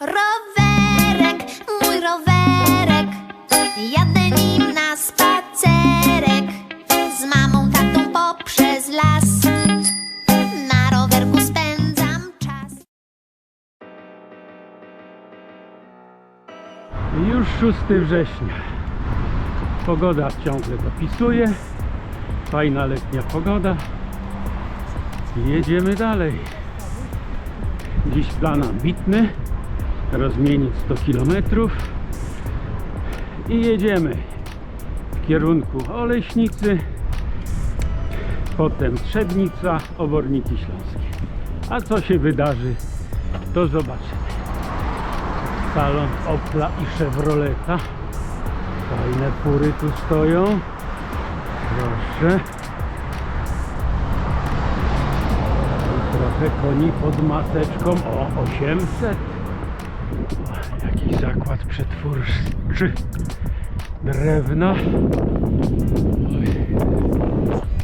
Rowerek, mój rowerek, jadę nim na spacerek. Z mamą, tatą poprzez las, na rowerku spędzam czas. Już 6 września. Pogoda ciągle dopisuje. Fajna letnia pogoda. Jedziemy dalej. Dziś plan ambitny. Rozmienić 100 km. I jedziemy w kierunku Oleśnicy. Potem Trzebnica, Oborniki Śląskie. A co się wydarzy, to zobaczymy salon Opla i Chevroleta. Fajne fury tu stoją. Proszę. I trochę koni pod maseczką. O, 800. Jakiś zakład przetwórczy. Drewna.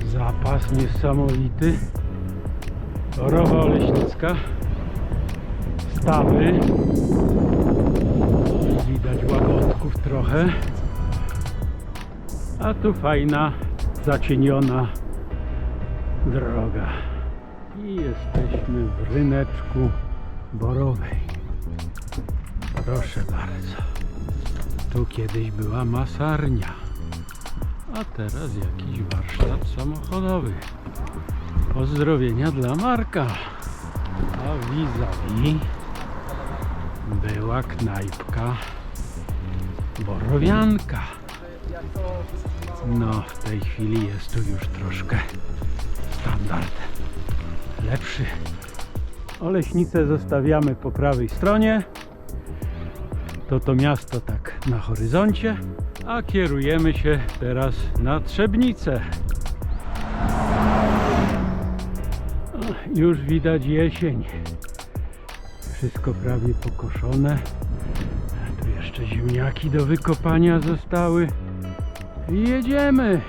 Zapas niesamowity. Torowa Oleśnicka. Stawy. Widać łagodków trochę. A tu fajna, zacieniona droga. I jesteśmy w ryneczku Borowej. Proszę bardzo. Tu kiedyś była masarnia. A teraz jakiś warsztat samochodowy. Pozdrowienia dla Marka. A vis-a-vis była knajpka Borowianka. No, w tej chwili jest tu już troszkę standard lepszy. Oleśnicę zostawiamy po prawej stronie. To to miasto tak na horyzoncie, a kierujemy się teraz na Trzebnicę. Już widać jesień. Wszystko prawie pokoszone. Tu jeszcze ziemniaki do wykopania zostały. I jedziemy.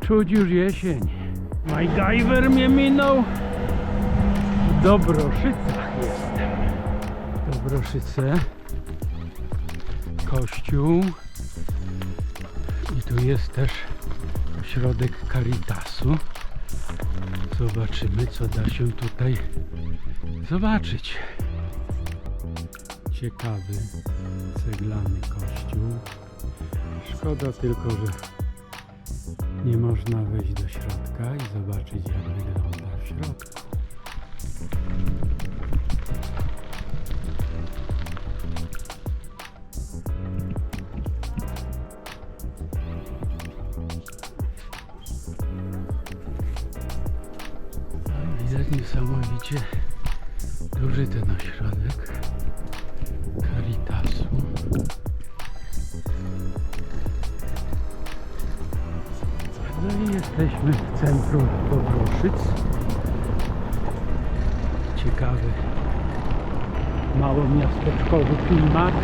Czuć już jesień. MacGyver mnie minął. W Dobroszycach. Dobroszyce. Kościół. I tu jest też ośrodek Caritasu. Zobaczymy, co da się tutaj zobaczyć. Ciekawy ceglany kościół. Szkoda tylko, że nie można wejść do środka i zobaczyć, jak wygląda w środku. Widać niesamowicie duży ten ośrodek Caritasu. No i jesteśmy w centrum Dobroszyc. Ciekawy mało miasteczkowy klimat.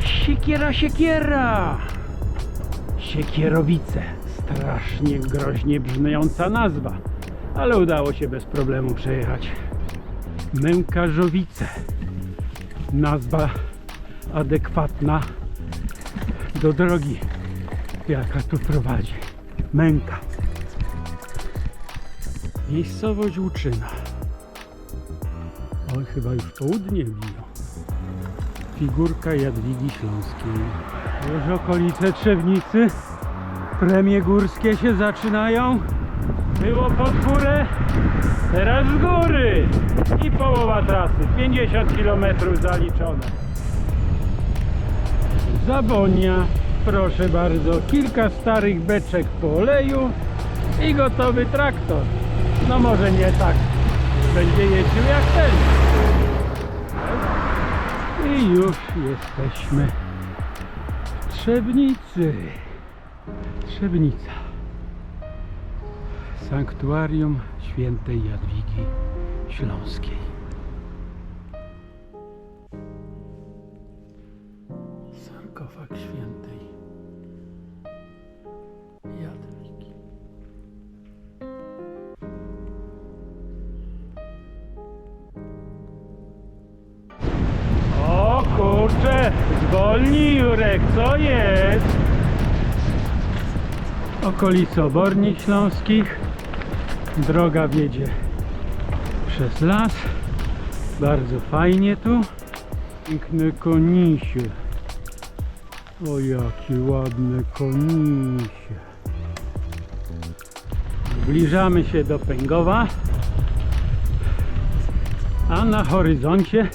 Siekiera, siekiera! Siekierowice. Strasznie groźnie brzmiąca nazwa, ale udało się bez problemu przejechać. Mękarzowice. Nazwa adekwatna do drogi, jaka tu prowadzi. Męka. Miejscowość Łuczyna. Oj, chyba już południe biją. Figurka Jadwigi Śląskiej. Już okolice Trzebnicy. Premie górskie się zaczynają. Było pod górę, teraz z góry. I połowa trasy. 50 km zaliczone. Zabonia, proszę bardzo. Kilka starych beczek po oleju i gotowy traktor. No może nie tak będzie jeździł jak ten. I już jesteśmy w Trzebnicy. Trzebnica. Sanktuarium Świętej Jadwigi Śląskiej. Sarkofag Świętej Jadwigi. O kurczę, zwolnij Jurek, co jest? Okolice Oborni Śląskich Droga wiedzie przez las. Bardzo fajnie tu. Piękne konisie. O jakie ładne konisie. Zbliżamy się do Pęgowa. A na horyzoncie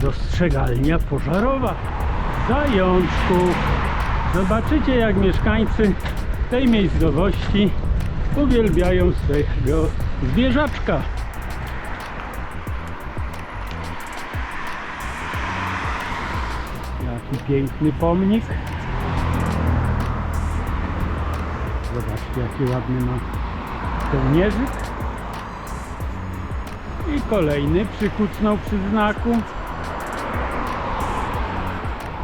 dostrzegalnia pożarowa zajączków. Zobaczycie jak mieszkańcy tej miejscowości uwielbiają swojego zwierzaczka. Jaki piękny pomnik. Zobaczcie jaki ładny ma kołnierzyk. I kolejny przykucnął przy znaku.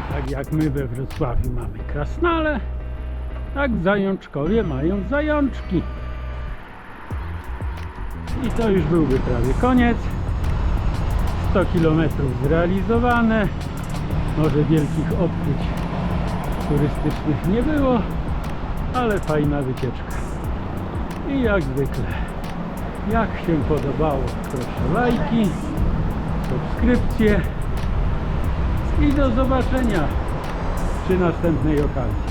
Tak jak my we Wrocławiu mamy krasnale, tak zajączkowie mają zajączki. I to już byłby prawie koniec. 100 km zrealizowane. Może wielkich odkryć turystycznych nie było, ale fajna wycieczka. I jak zwykle, jak się podobało, proszę lajki, subskrypcje i do zobaczenia przy następnej okazji.